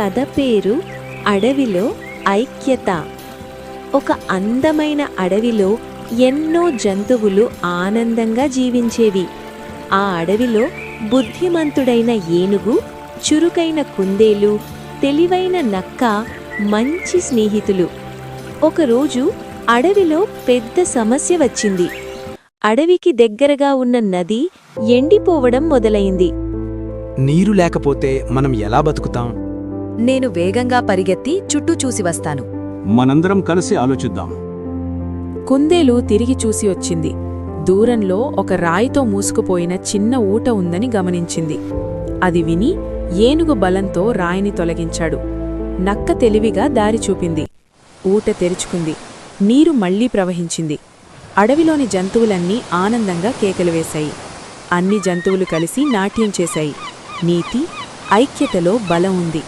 కథ పేరు అడవిలో ఐక్యత. ఒక అందమైన అడవిలో ఎన్నో జంతువులు ఆనందంగా జీవించేవి. ఆ అడవిలో బుద్ధిమంతుడైన ఏనుగు చురుకైన కుందేలు తెలివైన నక్క మంచి స్నేహితులు. ఒకరోజు అడవిలో పెద్ద సమస్య వచ్చింది. అడవికి దగ్గరగా ఉన్న నది ఎండిపోవడం మొదలైంది. నీరు లేకపోతే మనం ఎలా బతుకుతాం? నేను వేగంగా పరిగెత్తి చుట్టూ చూసి వస్తాను. మనందరం కలిసి ఆలోచిద్దాం. కుందేలు తిరిగి చూసి వచ్చింది. దూరంలో ఒక రాయితో మూసుకుపోయిన చిన్న ఊట ఉందని గమనించింది. అది విని ఏనుగు బలంతో రాయిని తొలగించాడు. నక్క తెలివిగా దారి చూపింది. ఊట తెరుచుకుంది. నీరు మళ్ళీ ప్రవహించింది. అడవిలోని జంతువులన్నీ ఆనందంగా కేకలు వేశాయి. అన్ని జంతువులు కలిసి నాట్యం చేశాయి. నీతి ఐక్యతలో బలం ఉంది.